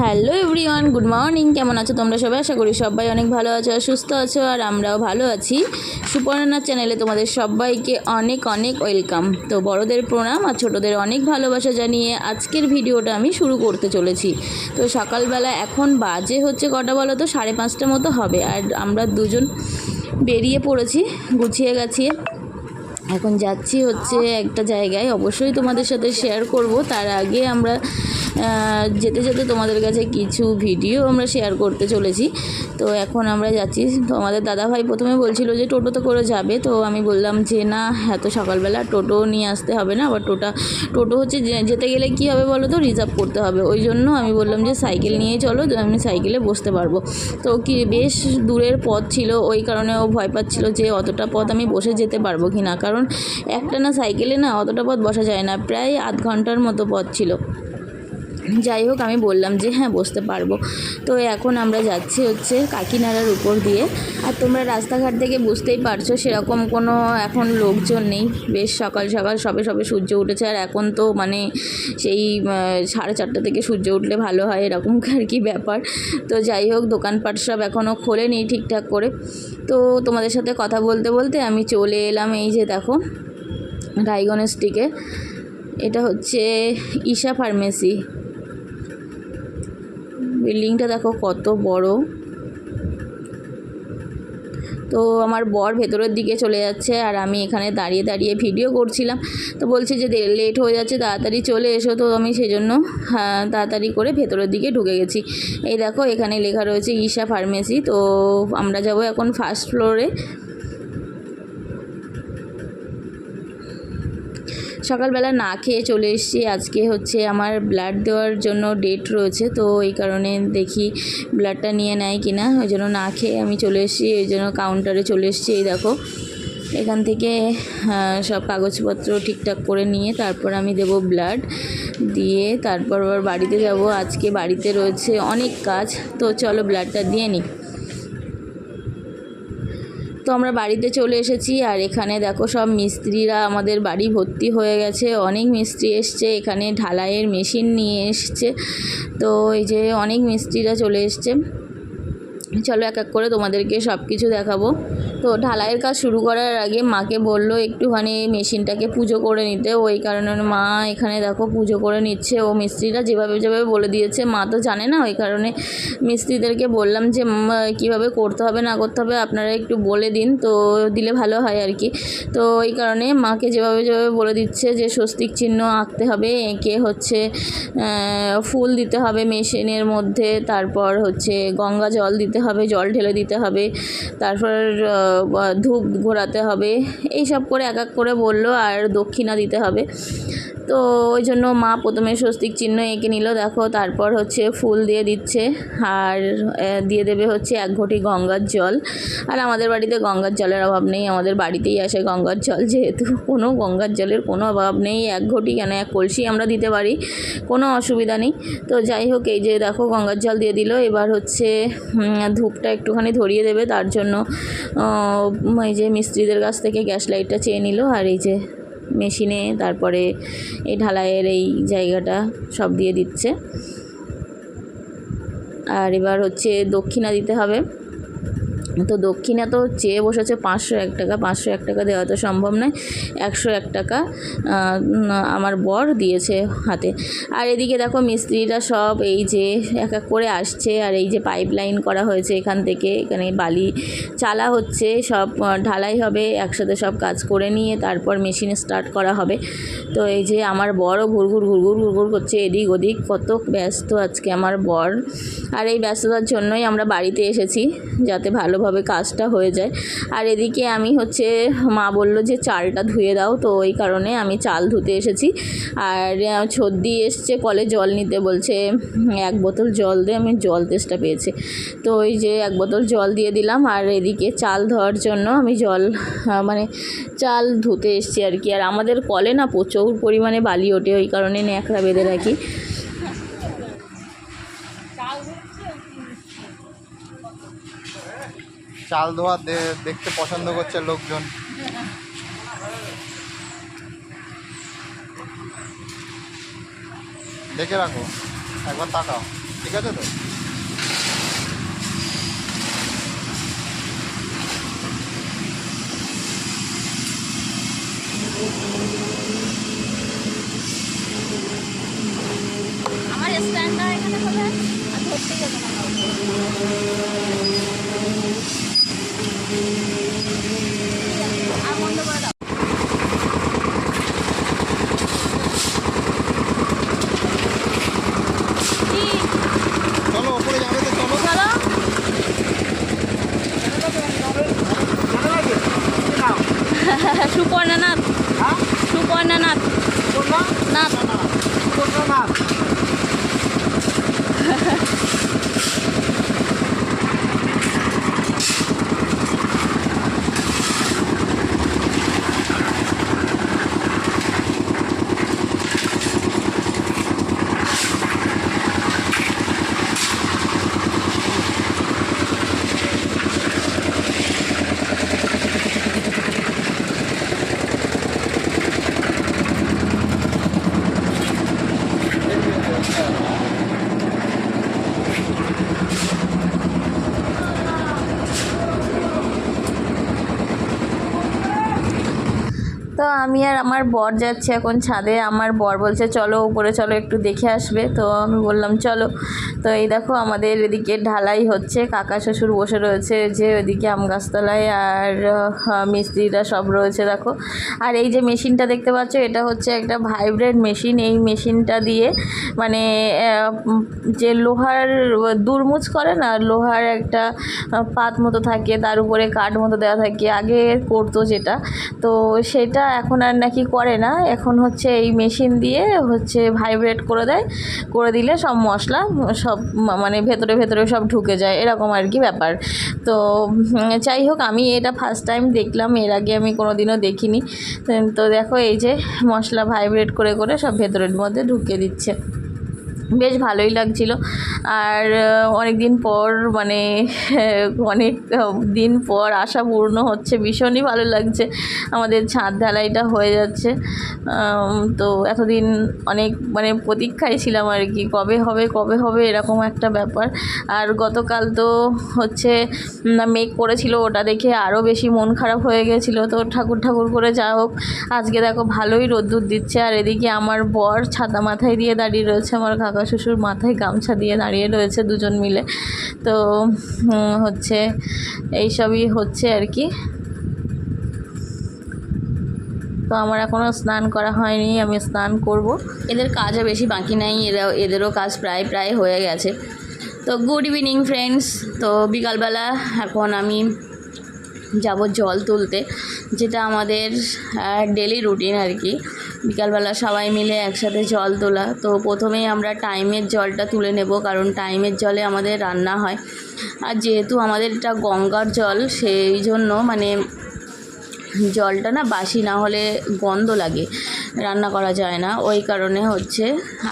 Hello everyone, good morning. কেমন আছো তোমরা সবাই? আশা করি সবাই অনেক ভালো আছো আর সুস্থ আছো, আর আমরাও ভালো আছি। সুপর্ণার চ্যানেলে তোমাদের সবাইকে অনেক অনেক ওয়েলকাম। তো বড়দের প্রণাম আর ছোটদের অনেক ভালোবাসা জানিয়ে আজকের ভিডিওটা আমি শুরু করতে চলেছি। তো সকালবেলা এখন বাজে হচ্ছে কটা বলো তো? সাড়ে পাঁচটা মতো হবে। আর আমরা দুজন বেরিয়ে পড়েছি, গুছিয়ে গাছিয়ে। এখন যাচ্ছি হচ্ছে একটা জায়গায়। অবশ্যই তোমাদের সাথে শেয়ার করব। তার আগে আমরা যেতে যেতে তোমাদের কাছে কিছু ভিডিও আমরা শেয়ার করতে চলেছি। তো এখন আমরা যাচ্ছি। তো আমাদের দাদাভাই প্রথমে বলছিল যে টোটোতে করে যাবে। তো আমি বললাম যে, না, এত সকালবেলা টোটো নিয়ে আসতে হবে না। আবার টোটা, টোটো হচ্ছে যেতে গেলে কি হবে বলো তো? রিজার্ভ করতে হবে। ওই জন্য আমি বললাম যে, সাইকেল নিয়েই চলো আমি সাইকেলে বসতে পারব। তো কি, বেশ দূরের পথ ছিল। ওই কারণে ও ভয় পাচ্ছিল যে, অতটা পথ আমি বসে যেতে পারব কি না কারণ একটা না সাইকেলে না অতটা পথ বসা যায় না, প্রায় আধ ঘণ্টার মতো পথ ছিল। যাই হোক, আমি বললাম যে হ্যাঁ বসতে পারব। তো এখন আমরা যাচ্ছি হচ্ছে কাকিনাড়ার উপর দিয়ে। আর তোমরা রাস্তাঘাট থেকে বুঝতেই পারছ, সেরকম কোনো এখন লোকজন নেই। বেশ সকাল সকাল সবে সবে সূর্য উঠেছে, আর এখন তো মানে সেই সাড়ে চারটা থেকে সূর্য উঠলে ভালো হয়, এরকম আর কি ব্যাপার। তো যাই হোক, দোকানপাট সব এখনও খোলেনি ঠিকঠাক করে। তো তোমাদের সাথে কথা বলতে বলতে আমি চলে এলাম এই যে দেখো ডায়াগনস্টিকে এটা হচ্ছে ঈশা ফার্মেসি। বিল্ডিংটা দেখো কত বড়। তো আমার বর ভেতরের দিকে চলে যাচ্ছে আর আমি এখানে দাঁড়িয়ে দাঁড়িয়ে ভিডিও করছিলাম। তো বলছে যে লেট হয়ে যাচ্ছে তাড়াতাড়ি চলে এসো। তো আমি সেই জন্য হ্যাঁ, তাড়াতাড়ি করে ভেতরের দিকে ঢুকে গেছি। এই দেখো এখানে লেখা রয়েছে ঈশা ফার্মেসি। তো আমরা যাব এখন ফার্স্ট ফ্লোরে। সকালবেলা না খেয়ে চলে এসেছি। আজকে হচ্ছে আমার ব্লাড দেওয়ার জন্য ডেট রয়েছে, তো এই কারণে দেখি ব্লাডটা নিয়ে নেয় কি না ওই জন্য না খেয়ে আমি চলে এসেছি, এই জন্য কাউন্টারে চলে এসেছি, এই দেখো। এখান থেকে সব কাগজপত্র ঠিকঠাক করে নিয়ে তারপর আমি দেব ব্লাড দিয়ে তারপর আবার বাড়িতে যাব। আজকে বাড়িতে রয়েছে অনেক কাজ, তো চলো ব্লাডটা দিয়ে নিই। তো আমরা বাড়িতে চলে এসেছি আর এখানে দেখো সব মিস্ত্রিরা আমাদের বাড়ি ভর্তি হয়ে গেছে। অনেক মিস্ত্রি এসছে, এখানে ঢালাইয়ের মেশিন নিয়ে এসছে। তো এই যে অনেক মিস্ত্রিরা চলে এসছে। চলো এক এক করে তোমাদেরকে সব কিছু দেখাবো। তো ঢালাইয়ের কাজ শুরু করার আগে মাকে বলল, একটুখানি মেশিনটাকে পুজো করে নিতে। ওই কারণে মা এখানে দেখো পুজো করে নিচ্ছে। ও মিস্ত্রিরা যেভাবে যেভাবে বলে দিয়েছে, মা তো জানে না। ওই কারণে মিস্ত্রিদেরকে বললাম যে কীভাবে করতে হবে, না করতে হবে, আপনারা একটু বলে দিন। তো দিলে ভালো হয় আর কি। তো এই কারণে মাকে যেভাবে যেভাবে বলে দিচ্ছে যে, স্বস্তিক চিহ্ন আঁকতে হবে, এঁকে হচ্ছে ফুল দিতে হবে মেশিনের মধ্যে, তারপর হচ্ছে গঙ্গা জল দিতে হবে, জল ঢেলে দিতে হবে, তারপর ধূপ ঘোরাতে হবে। এই সব করে এক এক করে বলল আর দক্ষিণা দিতে হবে। তো ওই জন্য মা প্রথমে স্বস্তিক চিহ্ন এঁকে নিল, দেখো তারপর হচ্ছে ফুল দিয়ে দিচ্ছে আর দিয়ে দেবে হচ্ছে এক ঘটি গঙ্গার জল। আর আমাদের বাড়িতে গঙ্গার জলের অভাব নেই, আমাদের বাড়িতেই আসে গঙ্গার জল, যেহেতু কোনো গঙ্গার জলের কোনো অভাব নেই, এক ঘটি কেন এক কলসি আমরা দিতে পারি, কোনো অসুবিধা নেই। তো যাই হোক, এই যে দেখো গঙ্গার জল দিয়ে দিল, এবার হচ্ছে ধূপটা একটুখানি ধরিয়ে দেবে, তার জন্য এই যে মিস্ত্রিদের কাছ থেকে গ্যাস লাইটটা চেয়ে নিল, আর এই যে মেশিনে তারপরে এই ঢালাইয়ের এই জায়গাটা সব দিয়ে দিচ্ছে। আর এবার হচ্ছে দক্ষিণা দিতে হবে। তো দক্ষিণা তো চেয়ে বসেছে পাঁচশো এক টাকা, পাঁচশো এক টাকা দেওয়া তো সম্ভব নয়, একশো এক টাকা আমার বর দিয়েছে হাতে। আর এদিকে দেখো মিস্ত্রিরা সব এই যে এক এক করে আসছে, আর এই যে পাইপ লাইন করা হয়েছে এখান থেকে, এখানে বালি চালা হচ্ছে, সব ঢালাই হবে, একসাথে সব কাজ করে নিয়ে তারপর মেশিনে স্টার্ট করা হবে। তো এই যে আমার বড় ঘুরঘুর ঘুরঘুর ঘুরঘুর করছে, এদিক ওদিক কত ব্যস্ত আজকে আমার বর। আর এই ব্যস্ততার জন্যই আমরা বাড়িতে এসেছি, যাতে ভালোভাবে কাজটা হয়ে যায়। আর এদিকে আমি হচ্ছে, মা বলল যে চালটা ধুয়ে দাও, তো ওই কারণে আমি চাল ধুতে এসেছি। আর ছদ্দি এসছে কলে জল নিতে, বলছে এক বোতল জল দিয়ে আমি জল তেষ্টা পেয়েছে। তো ওই যে এক বোতল জল দিয়ে দিলাম, আর এদিকে চাল ধোয়ার জন্য আমি জল মানে চাল ধুতে এসছি আর কি। আর আমাদের কলে না প্রচুর পরিমাণে বালি ওঠে, ওই কারণে ন্যাকড়া বেঁধে রাখি। চাল ধোয়া দেখতে পছন্দ করছে লোকজন। দেখে রাখো, একবার তাকাও, ঠিক আছে তো? আমার স্ট্যান্ডটা এখানে হবে না আমি আর আমার বর যাচ্ছে এখন ছাদে। আমার বর বলছে, চলো উপরে, চলো একটু দেখে আসবে। তো আমি বললাম, চলো। তো এই দেখো আমাদের এদিকে ঢালাই হচ্ছে, কাকা শ্বশুর বসে রয়েছে যে ওইদিকে আম গাছতলায় আর মিস্ত্রিরা সব রয়েছে দেখো। আর এই যে মেশিনটা দেখতে পাচ্ছ, এটা হচ্ছে একটা ভাইব্রেট মেশিন এই মেশিনটা দিয়ে মানে যে লোহার দুরমুচ করে না, লোহার একটা পাত মতো থাকে, তার উপরে কাঠ মতো দেওয়া থাকে, আগে করতো যেটা। তো সেটা এখন আর নাকি করে না, এখন হচ্ছে এই মেশিন দিয়ে হচ্ছে ভাইব্রেট করে দেয়, করে দিলে সব মশলা, সব মা- মানে ভেতরে ভেতরে সব ঢুকে যায়, এরকম আর কি ব্যাপার। তো যাই হোক, আমি এটা ফার্স্ট টাইম দেখলাম, এর আগে আমি কোনো দিনও দেখিনি তো দেখো, এই যে মশলা ভাইব্রেট করে করে সব ভেতরের মধ্যে ঢুকিয়ে দিচ্ছে। বেশ ভালোই লাগছিল। আর অনেক দিন পর মানে অনেক দিন পর আশা পূর্ণ হচ্ছে, ভীষণই ভালো লাগছে। আমাদের ছাদ ঢালাইটা হয়ে যাচ্ছে। তো এতদিন অনেক মানে প্রতীক্ষায় ছিলাম আর কি, কবে হবে কবে হবে, এরকম একটা ব্যাপার। আর গতকাল তো হচ্ছে মেঘ করেছিল, ওটা দেখে আরও বেশি মন খারাপ হয়ে গেছিল। তো ঠাকুর ঠাকুর করে যা হোক, আজকে দেখো ভালোই রোদ্দুর দিচ্ছে। আর এদিকে আমার বর ছাতা মাথায় দিয়ে দাঁড়িয়ে রয়েছে, আমার কাকা শ্বশুর মাথায় গামছা দিয়ে দাঁড়িয়ে রয়েছে দুজন মিলে। তো হচ্ছে, এইসবই হচ্ছে আর কি। তো আমার এখনও স্নান করা হয়নি, আমি স্নান করব। এদের কাজও বেশি বাকি নাই, এরা, এদেরও কাজ প্রায় প্রায় হয়ে গেছে। তো গুড ইভিনিং ফ্রেন্ডস তো, বিকালবেলা এখন আমি যাব জল তুলতে, যেটা আমাদের ডেলি রুটিন আর কি। বিকালবেলা সবাই মিলে একসাথে জল তোলা। তো প্রথমেই আমরা টাইমের জলটা তুলে নেব, কারণ টাইমের জলে আমাদের রান্না হয়। আর যেহেতু আমাদের এটা গঙ্গার জল, সেই জন্য মানে জলটা না বাসি না হলে গন্ধ লাগে, রান্না করা যায় না। ওই কারণে হচ্ছে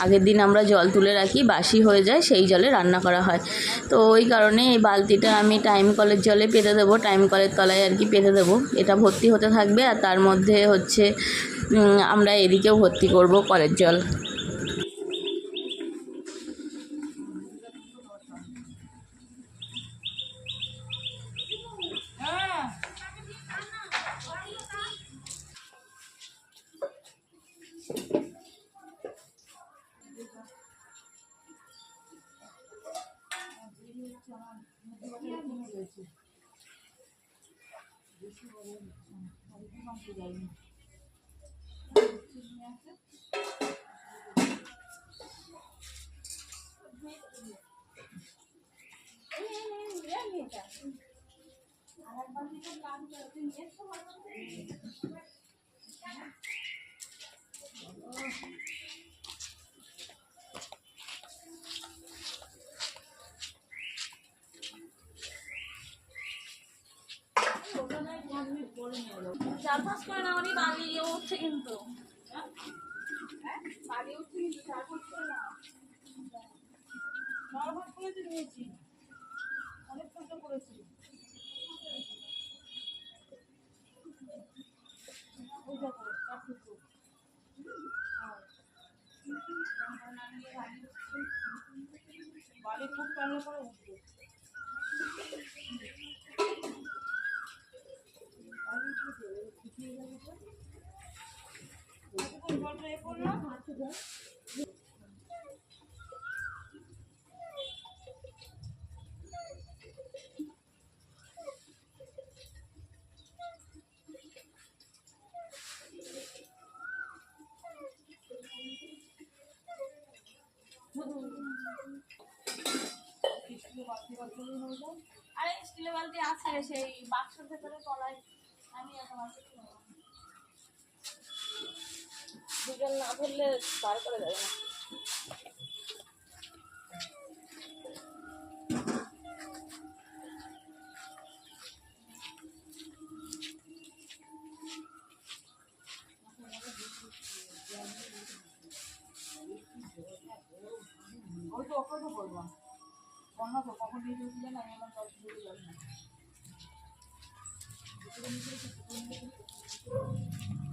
আগের দিন আমরা জল তুলে রাখি, বাসি হয়ে যায়, সেই জলে রান্না করা হয়। তো ওই কারণে এই বালতিটা আমি টাইম কলের জলে পেতে দেবো টাইম কলের তলায় আর কি পেতে দেবো। এটা ভর্তি হতে থাকবে আর তার মধ্যে হচ্ছে আমরা এদিকেও ভর্তি করব কলের জল। চার পাঁচ করে না উনি বালি উঠছে কিন্তু বালি উঠছে কিন্তু চার পাঁচ করে না কষ্ট করেছি ওই দেখো বাড়ি খুব টানলে পরে উঠবে। আরে স্টিলের বালতি আছে সেই বাক্সের ভেতরে তলায় আমি এখন বিকেল না ধরলে বার করে যাবে না ওই তো কখন আমি আমার দশ দিকে যাব না।